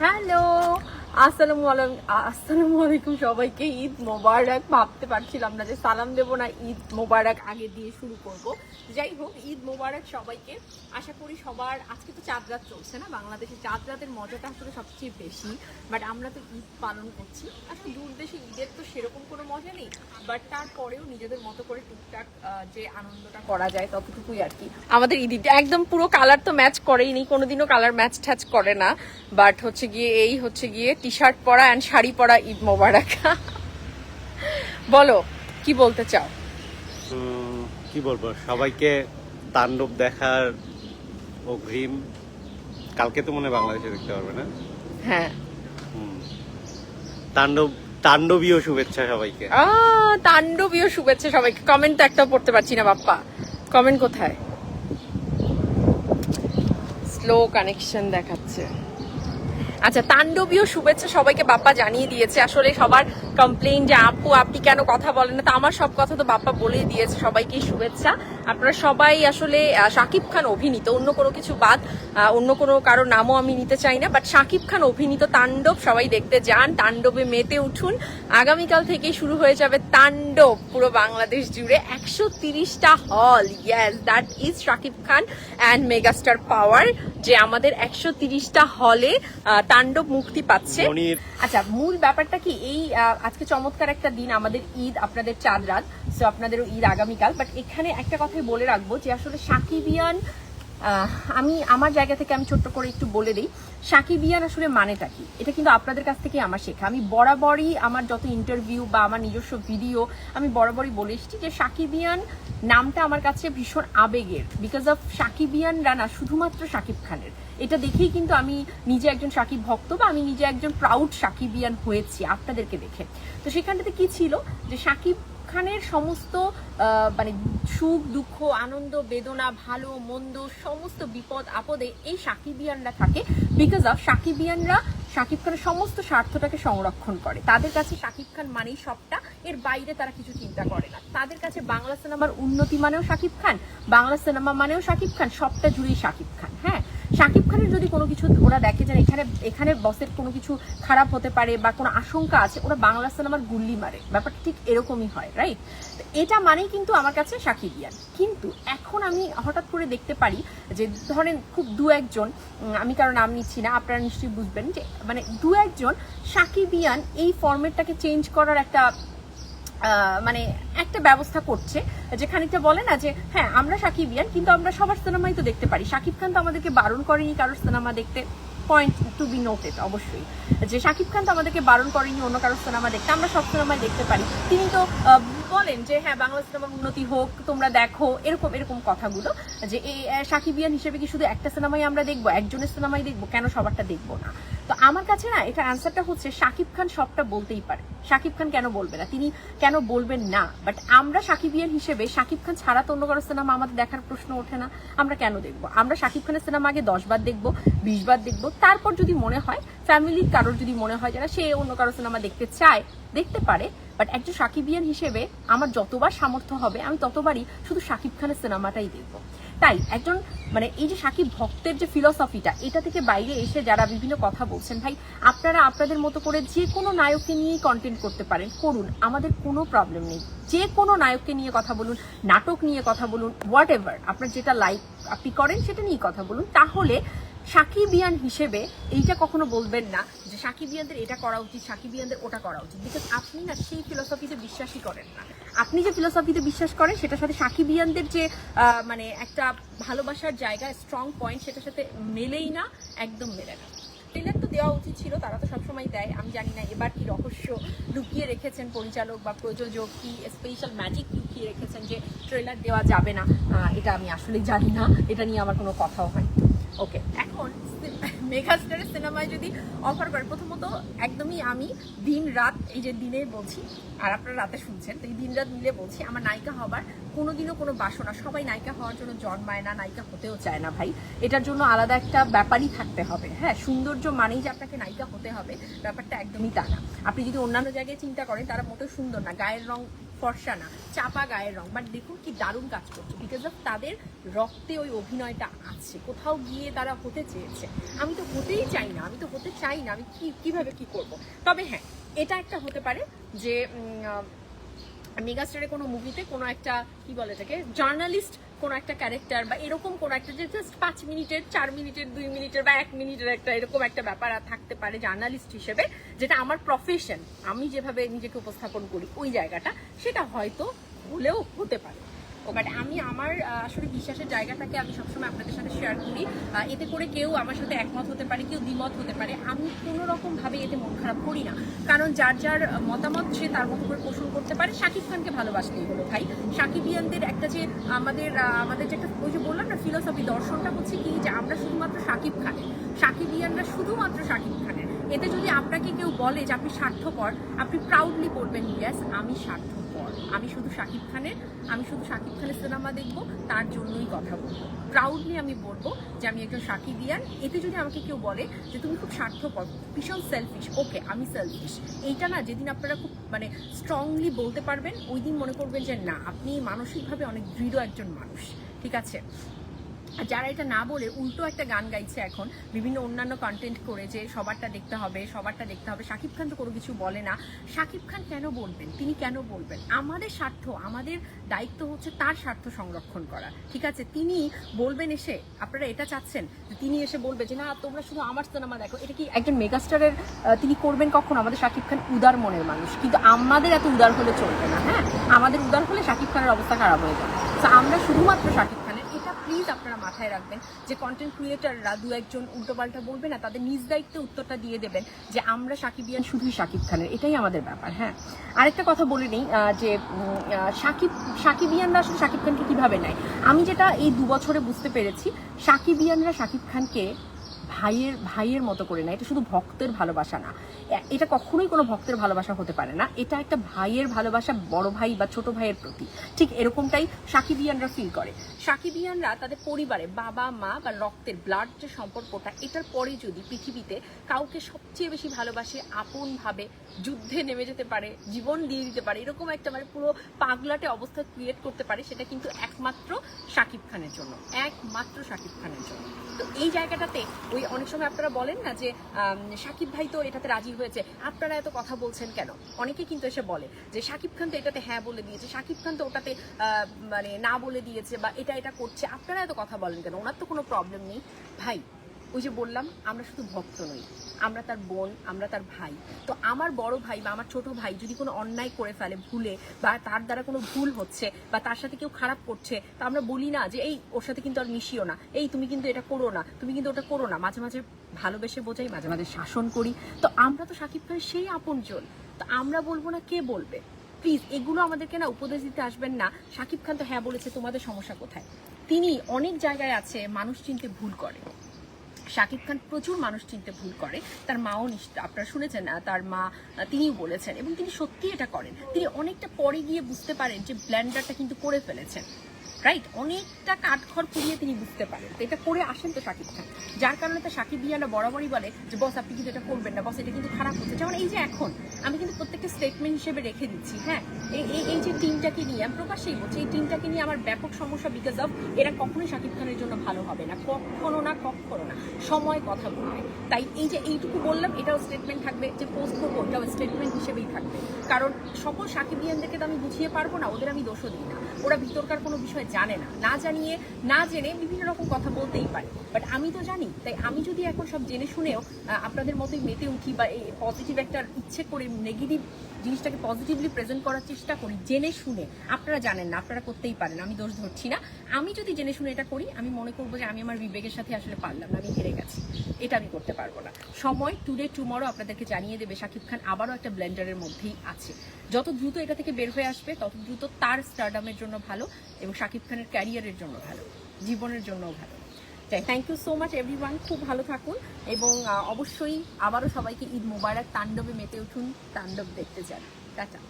Hello আসসালামু আলাইকুম, আসসালামু সবাইকে। ঈদ মোবারক। ভাবতে পারছিলাম না যে সালাম দেবো না ঈদ মোবারক আগে দিয়ে শুরু করব। যাই হোক, ঈদ মোবারক সবাইকে। আশা করি সবার আজকে তো চাঁদ রাত চলছে না? বাংলাদেশে চাঁদ রাতের মজাটা আসলে সবচেয়ে বেশি। বাট আমরা তো ঈদ পালন করছি। আসলে দূর দেশে ঈদের তো সেরকম কোনো মজা নেই। বাট তারপরেও নিজেদের মতো করে টুকটাক যে আনন্দটা করা যায় ততটুকুই আর কি। আমাদের ঈদ একদম পুরো কালার তো ম্যাচ করেই নি কোনোদিনও কালার ম্যাচ ঠ্যাচ করে না। বাট হচ্ছে গিয়ে, এই হচ্ছে গিয়ে টি শার্ট পরা অ্যান্ড শাড়ি পরা ঈদ মোবারক। বলো কি বলতে চাও? কি বলব সবাইকে তাণ্ডব দেখার অগ্রিম কালকে তো মনে বাংলাদেশে দেখতে পারবে না? হ্যাঁ। হুম। তাণ্ডব তাণ্ডবীয় শুভেচ্ছা সবাইকে। তাণ্ডবীয় শুভেচ্ছা সবাইকে। কমেন্ট তো একটাও পড়তে পারছি না বাপ্পা। কমেন্ট কোথায়? স্লো কানেকশন দেখাচ্ছে। আচ্ছা তাণ্ডবীয় শুভেচ্ছা সবাইকে বাপ্পা জানিয়ে দিয়েছে। আসলে সবার কমপ্লেইন যে, আপু, আপনি কেন কথা বলেন না? তা আমার সব কথা তো বাপ্পা বলেই দিয়েছে সবাইকে শুভেচ্ছা। আপনারা সবাই আসলে শাকিব খান অভিনীত, অন্য কোনো কিছু বাদ অন্য কোনো কারও নামও আমি নিতে চাই না বাট শাকিব খান অভিনীত তাণ্ডব সবাই দেখতে যান, তাণ্ডবে মেতে উঠুন। আগামীকাল থেকেই শুরু হয়ে যাবে তাণ্ডব পুরো বাংলাদেশ জুড়ে। একশো তিরিশটা হল yes that is Shakib Khan and megastar power যে আমাদের একশো তিরিশটা হলে তাণ্ডব মুক্তি পাচ্ছে। আচ্ছা মূল ব্যাপারটা কি? এই আজকে চমৎকার একটা দিন আমাদের ঈদ আপনাদের চাঁদ রাত। সো আপনাদেরও ঈদ আগামীকাল। বাট এখানে একটা কথাই বলে রাখব যে আসলে সাকিবিয়ান আমি আমার জায়গা থেকে আমি ছোট্ট করে একটু বলে দিই। সাকিবিয়ান আসলে মানেটা কি? এটা কিন্তু আপনাদের কাছ থেকে আমার শেখা। আমি বরাবরই আমার যত ইন্টারভিউ বা আমার নিজস্ব ভিডিও আমি বরাবরই বলে এসেছি যে সাকিবিয়ান নামটা আমার কাছে ভীষণ আবেগের। বিকজ অফ সাকিবিয়ানরা রানা শুধুমাত্র সাকিব খানের। এটা দেখেই কিন্তু আমি নিজে একজন সাকিব ভক্ত বা আমি নিজে একজন প্রাউড সাকিবিয়ান হয়েছি আপনাদেরকে দেখে। তো সেখানটাতে কি ছিল? যে সাকিব খানের সমস্ত মানে সুখ, দুঃখ, আনন্দ, বেদনা, ভালো, মন্দ, সমস্ত বিপদ, আপদে এই সাকিবিয়ানরা থাকে বিকজ অফ সাকিবিয়ানরা সাকিব খানের সমস্ত স্বার্থটাকে সংরক্ষণ করে। তাদের কাছে সাকিব খান মানেই সবটা, এর বাইরে তারা কিছু চিন্তা করে না। তাদের কাছে বাংলা সিনেমার উন্নতি মানেও সাকিব খান, বাংলা সিনেমা মানেও সাকিব খান, সবটা জুড়েই সাকিব খান হ্যাঁ? সাকিব খানের যদি কোনো কিছু ওরা দেখে যে এখানে এখানে বসের কোনো কিছু খারাপ হতে পারে বা কোনো আশঙ্কা আছে, ওরা বাংলা সিনেমার গুল্লি মারে। ব্যাপারটা ঠিক এরকমই হয় রাইট এটা মানেই কিন্তু আমার কাছে সাকিবিয়ান কিন্তু এখন আমি হঠাৎ করে দেখতে পারি যে, ধরেন খুব দু একজন আমি কারও নাম নিচ্ছি না, আপনারা নিশ্চয়ই বুঝবেন যে মানে দু একজন সাকিবিয়ান এই ফরম্যাটটাকে চেঞ্জ করার একটা মানে একটা ব্যবস্থা করছে যে খানিকটা বলে না যে হ্যাঁ আমরা সাকিব ইয়ান, কিন্তু আমরা সবার সিনেমাই তো দেখতে পারি। সাকিব খান তো আমাদেরকে বারণ করেনি কারোর সিনেমা দেখতে। পয়েন্ট টু বি নোটেড অবশ্যই। যে সাকিব খান তো আমাদেরকে বারণ করেনি, অন্য কারোর সিনেমা দেখতে, আমরা সব সিনেমাই দেখতে পারি। তিনি তো বলেন যে হ্যাঁ বাংলা সিনেমার উন্নতি হোক, তোমরা দেখো, এরকম এরকম কথাগুলো যে এই সাকিবিয়ান হিসেবে কি শুধু একটা সিনেমাই আমরা দেখব, একজনের সিনেমাই দেখব, কেন সবারটা দেখব না? তো আমার কাছে না, এটা অ্যান্সারটা হচ্ছে সাকিব খান সবটা বলতেই পারে। সাকিব খান কেন বলবে না? তিনি কেন বলবেন না? বাট আমরা সাকিবিয়ান হিসেবে, সাকিব খান ছাড়া তো অন্য কারও সিনেমা আমাদের দেখার প্রশ্ন ওঠে না, আমরা কেন দেখব? আমরা সাকিব খানের সিনেমা আগে দশ বার দেখব, বিশ বার দেখব, তারপর যদি মনে হয় ফ্যামিলির কারোর যদি মনে হয় যারা সে অন্য কারও সিনেমা দেখতে চায়, দেখতে পারে বাট একজন সাকিবিয়ান হিসেবে আমার যতবার সামর্থ্য হবে, আমি ততবারই শুধু সাকিব খানের সিনেমাটাই দেখব। তাই একজন মানে এই যে সাকিব ভক্তের যে ফিলসফিটা এটা থেকে বাইরে এসে যারা বিভিন্ন কথা বলছেন, ভাই, আপনারা আপনাদের মতো করে যে কোনো নায়ককে নিয়েই কন্টেন্ট করতে পারেন, করুন, আমাদের কোনো প্রবলেম নেই। যে কোনো নায়ককে নিয়ে কথা বলুন, নাটক নিয়ে কথা বলুন হোয়াট এভার আপনার যেটা লাইক আপনি করেন, সেটা নিয়ে কথা বলুন, তাহলে সাকিবিয়ান হিসেবে এইটা কখনো বলবেন না সাকিবিয়ানদের এটা করা উচিত, সাকিবিয়ানদের ওটা করা উচিত। বিকজ আপনি না সেই ফিলোসফিতে বিশ্বাসই করেন না। আপনি যে ফিলোসফিতে বিশ্বাস করেন, সেটার সাথে সাকিবিয়ানদের যে মানে একটা ভালোবাসার জায়গা স্ট্রং পয়েন্ট সেটার সাথে মেলেই না, একদম মেলে না। ট্রেলার তো দেওয়া উচিত ছিল, তারা তো সবসময় দেয়, আমি জানি না এবার কি রহস্য লুকিয়ে রেখেছেন পরিচালক বা প্রযোজক, কি স্পেশাল ম্যাজিক লুকিয়ে রেখেছেন যে ট্রেলার দেওয়া যাবে না। এটা আমি আসলে জানি না, এটা নিয়ে আমার কোনো কথাও হয় ওকে এখন মেগাস্টারের সিনেমায় যদি অফার করে, প্রথমত একদমই আমি দিন রাত, এই যে দিনে বলছি, আর আপনারা রাতে শুনছেন, তো এই দিন রাত মিলে বলছি, আমার নায়িকা হবার কোনোদিনও কোনো বাসনা, সবাই নায়িকা হওয়ার জন্য জন্মায় না, নায়িকা হতেও চায় না ভাই। এটার জন্য আলাদা একটা ব্যাপারই থাকতে হবে হ্যাঁ? সৌন্দর্য মানেই যে আপনাকে নায়িকা হতে হবে, ব্যাপারটা একদমই তা না। আপনি যদি অন্যান্য জায়গায় চিন্তা করেন, তারা মোটেও সুন্দর না, গায়ের রং ফর্সা না, চাপা গায়ের রং। বাট দেখুন কি দারুণ কাজ করছে বিকজ অফ তাদের রক্তে ওই অভিনয়টা আছে। কোথাও গিয়ে তারা হতে চেয়েছে। আমি তো হতেই চাই না, আমি তো হতে চাই না, আমি কি, কীভাবে কি করব? তবে হ্যাঁ এটা একটা হতে পারে যে মেগাস্টারের কোনো মুভিতে কোনো একটা, কি বলে থাকে জার্নালিস্ট কোনো একটা ক্যারেক্টার বা এরকম কোনো একটা যে জাস্ট পাঁচ মিনিটের, চার মিনিটের, দুই মিনিটের বা এক মিনিটের একটা এরকম একটা ব্যাপার থাকতে পারে জার্নালিস্ট হিসেবে, যেটা আমার প্রফেশন আমি যেভাবে নিজেকে উপস্থাপন করি ওই জায়গাটা, সেটা হয়তো হলেও হতে পারে। বাট আমি আমার আসলে বিশ্বাসের জায়গাটাকে আমি সবসময় আপনাদের সাথে শেয়ার করি। এতে করে কেউ আমার সাথে একমত হতে পারে, কেউ দ্বিমত হতে পারে। আমি কোনো রকম ভাবে এতে মন খারাপ করি না। কারণ যার যার মতামত সে তার মতো করে পোষণ করতে পারে। শাকিব খানকে ভালোবাসলেই হলো, ভাই। শাকিবিয়ানদের একটা যে আমাদের আমাদের যে একটা, ওই যে বললাম না ফিলোসফি দর্শনটা হচ্ছে কি, যে আমরা শুধুমাত্র শাকিব খানের। শাকিবিয়ানরা শুধুমাত্র শাকিব খানের। এতে যদি আপনাকে কেউ বলে যে আপনি স্বার্থপর, আপনি প্রাউডলি বলবেন ইয়েস আমি স্বার্থপর আমি শুধু শাকিব খানের, আমি শুধু শাকিব খানের সিনেমা দেখব, তার জন্যই কথা বলব। প্রাউডলি আমি বলব যে আমি একজন সাকিবিয়ান এতে যদি আমাকে কেউ বলে যে তুমি খুব স্বার্থপর, ভীষণ সেলফিশ ওকে আমি সেলফিশ এইটা না, যেদিন আপনারা খুব মানে স্ট্রংলি বলতে পারবেন ওই দিন মনে করবেন যে না, আপনি মানসিকভাবে অনেক দৃঢ় একজন মানুষ, ঠিক আছে? যারা এটা না বলে উল্টো একটা গান গাইছে এখন, বিভিন্ন অন্যান্য কন্টেন্ট করে যে সবারটা দেখতে হবে, সবারটা দেখতে হবে শাকিব খান তো কোনো কিছু বলে না। শাকিব খান কেন বলবেন? তিনি কেন বলবেন? আমাদের স্বার্থ, আমাদের দায়িত্ব হচ্ছে তার স্বার্থ সংরক্ষণ করা। ঠিক আছে? তিনি বলবেন এসে, আপনারা এটা চাচ্ছেন যে তিনি এসে বলবে যে, না, তোমরা শুধু আমার সিনেমা দেখো। এটা কি একজন মেগাস্টারের তিনি করবেন কখন? আমাদের শাকিব খান উদার মনের মানুষ। কিন্তু আমাদের এত উদার হলে চলবে না হ্যাঁ? আমাদের উদার হলে শাকিব খানের অবস্থা খারাপ হয়ে যাবে। তো আমরা শুধুমাত্র শাকিব এটা প্লিজ আপনারা মাথায় রাখবেন যে কন্টেন্ট ক্রিয়েটাররা দু একজন উল্টোপাল্টা বলবে না, তাদের নিজ দায়িত্বে উত্তরটা দিয়ে দেবেন যে আমরা সাকিব ইয়ান শুধুই সাকিব খানের, এটাই আমাদের ব্যাপার হ্যাঁ। আরেকটা কথা বলে নিই যে সাকিব সাকিব ইয়ানরা আসলে সাকিব খানকে কীভাবে নেয়? আমি যেটা এই দু বছরে বুঝতে পেরেছি, সাকিব ইয়ানরা সাকিব খানকে ভাইয়ের ভাইয়ের মতো করে না, এটা শুধু ভক্তের ভালোবাসা না। এটা কখনোই কোনো ভক্তের ভালোবাসা হতে পারে না, এটা একটা ভাইয়ের ভালোবাসা, বড় ভাই বা ছোট ভাইয়ের প্রতি। ঠিক এরকমটাই সাকিবিয়ানরা ফিল করে। সাকিবিয়ানরা তাদের পরিবারে বাবা, মা বা রক্তের ব্লাড যে সম্পর্কটা, এটার পরে যদি পৃথিবীতে কাউকে সবচেয়ে বেশি ভালোবাসে আপন ভাবে যুদ্ধে নেমে যেতে পারে, জীবন দিয়ে দিতে পারে, এরকম একটা মানে পুরো পাগলাটে অবস্থা ক্রিয়েট করতে পারে, সেটা কিন্তু একমাত্র শাকিব খানের জন্য। একমাত্র শাকিব খানের জন্য। তো এই জায়গাটাতে ওই অনেক সময় আপনারা বলেন না যে সাকিব ভাই তো এটাতে রাজি হয়েছে। আপনারা এত কথা বলছেন কেন? অনেকে কিন্তু এসে বলে যে, সাকিব খান তো এটাতে হ্যাঁ বলে দিয়েছে, সাকিব খান তো ওটাতে মানে না বলে দিয়েছে বা এটা এটা করছে। আপনারা এত কথা বলেন কেন? ওনার তো কোনো প্রবলেম নেই। ভাই ওই যে বললাম, আমরা শুধু ভক্ত নই, আমরা তার বোন, আমরা তার ভাই। তো আমার বড় ভাই বা আমার ছোট ভাই যদি কোনো অন্যায় করে ফেলে, ভুলে, বা তার দ্বারা কোনো ভুল হচ্ছে, বা তার সাথে কেউ খারাপ করছে, তা আমরা বলি না যে, এই, ওর সাথে কিন্তু আর মিশিও না। এই, তুমি কিন্তু এটা করো না, তুমি কিন্তু ওটা করো না। মাঝে মাঝে ভালোবেসে বোঝাই, মাঝে মাঝে শাসন করি। তো আমরা তো সাকিব খানের সেই আপনজন। তো আমরা বলব না কে বলবে? প্লিজ এগুলো আমাদেরকে না উপদেশ দিতে আসবেন না। সাকিব খান তো হ্যাঁ বলেছে, তোমাদের সমস্যা কোথায়? তিনি অনেক জায়গায় আছে, মানুষ চিনতে ভুল করে। শাকিব খান প্রচুর মানুষ চিনতে ভুল করে। তার মাও আপনারা শুনেছেন তার মা তিনি বলেছেন এবং তিনি সত্যি এটা করেন। তিনি অনেকটা পরে গিয়ে বুঝতে পারেন যে ব্ল্যান্ডারটা কিন্তু করে ফেলেছেন। রাইট অনেকটা কাঠখড় পুড়িয়ে তিনি বুঝতে পারেন। তো এটা করে আসেন তো শাকিব খান। যার কারণে তো শাকিব ইয়ানা বরাবরই বলে যে, বস, আপনি কিন্তু এটা করবেন না। বস, এটা কিন্তু খারাপ হচ্ছে। যেমন এই যে এখন, আমি কিন্তু প্রত্যেকটা স্টেটমেন্ট হিসেবে রেখে দিচ্ছি হ্যাঁ? এই, এই- যে টিমটাকে নিয়ে, আমি প্রকাশ্যেই বলছি, এই টিমটাকে নিয়ে আমার ব্যাপক সমস্যা বিকজ অফ এরা কখনোই শাকিব খানের জন্য ভালো হবে না। কখনো না কখনো না। সময় কথা বলবে। তাই এই যে এইটুকু বললাম, এটাও স্টেটমেন্ট থাকবে। যে পোস্ট করব, এটাও স্টেটমেন্ট হিসেবেই থাকবে। কারণ সকল সাকিবিয়ানদেরকে তো আমি বুঝিয়ে পারব না, ওদের আমি দোষও দিই না। ওরা ভিতরকার কোনো বিষয় জানে না। না জানিয়ে, না জেনে বিভিন্ন রকম কথা বলতেই পারে। বাট আমি তো জানি, তাই আমি যদি এখন সব জেনে শুনেও আপনাদের মতোই মেতে উঠি বা এই পজিটিভ একটা ইচ্ছে করে নেগেটিভ জিনিসটাকে পজিটিভলি প্রেজেন্ট করার চেষ্টা করি, জেনে শুনে, আপনারা জানেন না, আপনারা করতেই পারেন, আমি দোষ ধরছি না। আমি যদি জেনে শুনে এটা করি, আমি মনে করব যে আমি আমার বিবেকের সাথে আসলে পারলাম না, আমি হেরে গেছি। এটা আমি করতে পারব না। সময় টুডে টুমরো আপনাদেরকে জানিয়ে দেবে শাকিব খান, আবারও একটা ব্লেন্ডারের মধ্যেই আছে। যত দ্রুত এটা থেকে বের হয়ে আসবে, তত দ্রুত তার স্টারডামের জন্য ভালো এবং শাকিব খানের ক্যারিয়ারের জন্য ভালো, জীবনের জন্যও ভালো। Thank you so much everyone খুব ভালো থাকুন এবং অবশ্যই আবারও সবাইকে ঈদ মোবারক, তাণ্ডবে মেতে উঠুন, তাণ্ডব দেখতে যান। টাটা।